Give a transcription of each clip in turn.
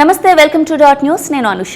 నమస్తే welcome to dot news. నేను అనుష.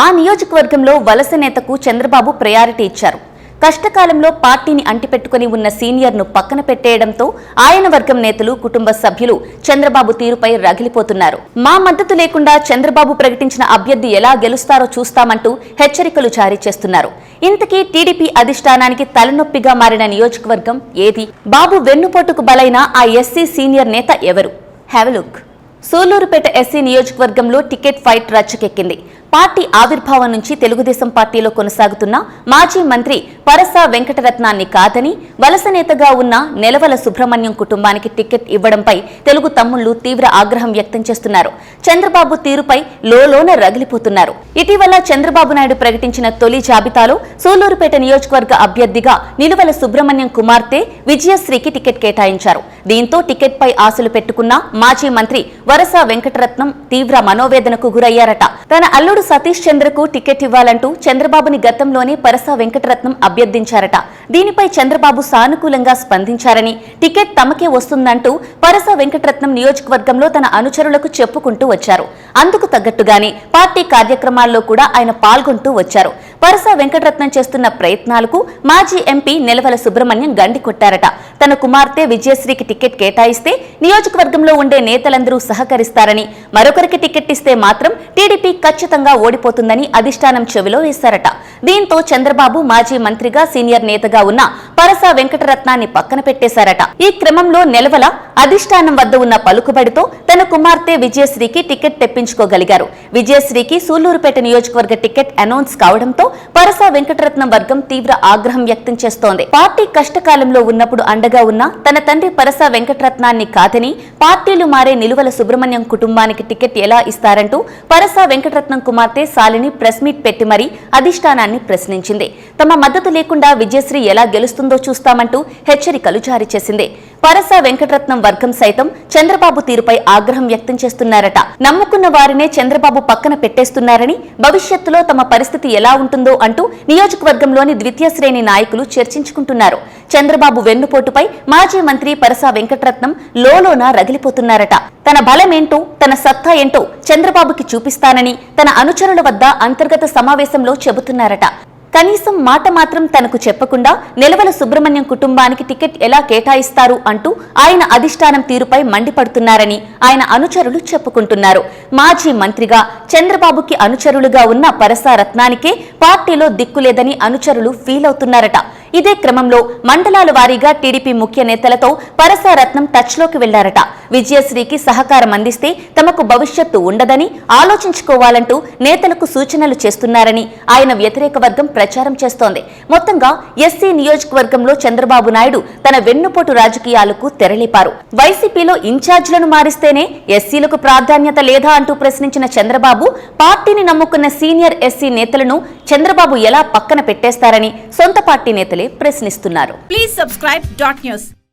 ఆ నియోజకవర్గంలో వలస నేతకు చంద్రబాబు ప్రయారిటీ ఇచ్చారు. కష్టకాలంలో పార్టీని అంటిపెట్టుకుని ఉన్న సీనియర్ను పక్కన పెట్టేయడంతో ఆయన వర్గం నేతలు కుటుంబ సభ్యులు చంద్రబాబు తీరుపై రగిలిపోతున్నారు. మా మద్దతు లేకుండా చంద్రబాబు ప్రకటించిన అభ్యర్థి ఎలా గెలుస్తారో చూస్తామంటూ హెచ్చరికలు జారీ చేస్తున్నారు. ఇంతకీ టీడీపీ అధిష్టానానికి తలనొప్పిగా మారిన నియోజకవర్గం ఏది? బాబు వెన్నుపోటుకు బలైన ఆ ఎస్సీ సీనియర్ నేత ఎవరు? హ్యావ్ లుక్ సూలూరుపేట ఎస్సీ నియోజకవర్గంలో టికెట్ ఫైట్ రచ్చకెక్కింది. పార్టీ ఆవిర్భావం నుంచి తెలుగుదేశం పార్టీలో కొనసాగుతున్న మాజీ మంత్రి పరస వెంకటరత్నాన్ని కాదని వలస నేతగా ఉన్న నెలవల సుబ్రహ్మణ్యం కుటుంబానికి టికెట్ ఇవ్వడంపై తెలుగు తమ్ముళ్ళు తీవ్ర ఆగ్రహం వ్యక్తం చేస్తున్నారు. చంద్రబాబు తీరుపై లోలోన రగిలిపోతున్నారు. ఇటీవల చంద్రబాబు నాయుడు ప్రకటించిన తొలి జాబితాలో సూలూరుపేట నియోజకవర్గ అభ్యర్థిగా నిలువల సుబ్రహ్మణ్యం కుమార్తె విజయశ్రీకి టికెట్ కేటాయించారు. దీంతో టికెట్ పై ఆశలు పెట్టుకున్న మాజీ మంత్రి వరస వెంకటరత్నం తీవ్ర మనోవేదనకు గురయ్యారట. తన అల్లుడు సతీష్ చంద్రకు టికెట్ ఇవ్వాలంటూ చంద్రబాబుని గతంలోనే పరస వెంకటరత్నం అభ్యర్థించారట. దీనిపై చంద్రబాబు సానుకూలంగా స్పందించారని టికెట్ తమకే వస్తుందంటూ పరస వెంకటరత్నం నియోజకవర్గంలో తన అనుచరులకు చెప్పుకుంటూ వచ్చారు. అందుకు తగ్గట్టుగానే పార్టీ కార్యక్రమాల్లో కూడా ఆయన పాల్గొంటూ వచ్చారు. వరుస వెంకటరత్నం చేస్తున్న ప్రయత్నాలకు మాజీ ఎంపీ నిలవల సుబ్రహ్మణ్యం గండి కొట్టారట. తన కుమార్తె విజయశ్రీకి టికెట్ కేటాయిస్తే నియోజకవర్గంలో ఉండే నేతలందరూ సహకరిస్తారని మరొకరికి టికెట్ ఇస్తే మాత్రం టీడీపీ ఖచ్చితంగా ఓడిపోతుందని అధిష్టానం చెవిలో వేశారట. దీంతో చంద్రబాబు మాజీ మంత్రిగా సీనియర్ నేతగా ఉన్న పరస వెంకటరత్నాన్ని పక్కన పెట్టేశారట. ఈ క్రమంలో నెలవల అధిష్టానం వద్ద ఉన్న పలుకుబడితో తన కుమార్తె విజయశ్రీకి టికెట్ తెప్పించుకోగలిగారు. విజయశ్రీకి సూళ్ళూరుపేట నియోజకవర్గ టికెట్ అనౌన్స్ కావడంతో పరస వెంకటరత్నం వర్గం తీవ్ర ఆగ్రహం వ్యక్తం చేస్తోంది. పార్టీ కష్టకాలంలో ఉన్నప్పుడు అండగా ఉన్న తన తండ్రి పరస వెంకటరత్నాన్ని కాదని పార్టీలు మారే నిలువల సుబ్రహ్మణ్యం కుటుంబానికి టికెట్ ఎలా ఇస్తారంటూ పరస వెంకటరత్నం కుమార్తె శాలిని ప్రెస్ మీట్ పెట్టి మరీ అధిష్టానాన్ని ప్రశ్నించింది. తమ మద్దతు లేకుండా విజయశ్రీ ఎలా గెలుస్తుంది చూస్తామంటూ హెచ్చరికలు జారీ చేసింది. పరస వెంకటరత్నం వర్గం సైతం చంద్రబాబు తీరుపై ఆగ్రహం వ్యక్తం చేస్తున్నారట. నమ్ముకున్న వారినే చంద్రబాబు పక్కన పెట్టేస్తున్నారని భవిష్యత్తులో తమ పరిస్థితి ఎలా ఉంటుందో అంటూ నియోజకవర్గంలోని ద్వితీయ శ్రేణి నాయకులు చర్చించుకుంటున్నారు. చంద్రబాబు వెన్నుపోటుపై మాజీ మంత్రి పరస వెంకటరత్నం లోలోన రగిలిపోతున్నారట. తన బలమేంటో తన సత్తా ఏంటో చంద్రబాబుకి చూపిస్తానని తన అనుచరుల వద్ద అంతర్గత సమావేశంలో చెబుతున్నారట. కనీసం మాట మాత్రం తనకు చెప్పకుండా నిలవల సుబ్రహ్మణ్యం కుటుంబానికి టికెట్ ఎలా కేటాయిస్తారు అంటూ ఆయన అధిష్టానం తీరుపై మండిపడుతున్నారని ఆయన అనుచరులు చెప్పుకుంటున్నారు. మాజీ మంత్రిగా చంద్రబాబుకి అనుచరులుగా ఉన్న పరస రత్నానికే పార్టీలో దిక్కులేదని అనుచరులు ఫీల్ అవుతున్నారట. ఇదే క్రమంలో మండలాల వారీగా టీడీపీ ముఖ్య నేతలతో పరస రత్నం టచ్లోకి వెళ్ళారట. విజయశ్రీకి సహకారం అందిస్తే తమకు భవిష్యత్తు ఉండదని ఆలోచించుకోవాలంటూ నేతలకు సూచనలు చేస్తున్నారని ఆయన వ్యతిరేక వర్గం ప్రచారం చేస్తోంది. మొత్తంగా ఎస్సీ నియోజకవర్గంలో చంద్రబాబు నాయుడు తన వెన్నుపోటు రాజకీయాలకు తెరలేపారు. వైసీపీలో ఇన్ఛార్జీలను మారిస్తేనే ఎస్సీలకు ప్రాధాన్యత లేదా అంటూ ప్రశ్నించిన చంద్రబాబు పార్టీని నమ్ముకున్న సీనియర్ ఎస్సీ నేతలను చంద్రబాబు ఎలా పక్కన పెట్టేస్తారని సొంత పార్టీ నేతలే ప్రశ్నిస్తున్నారు. ప్లీజ్.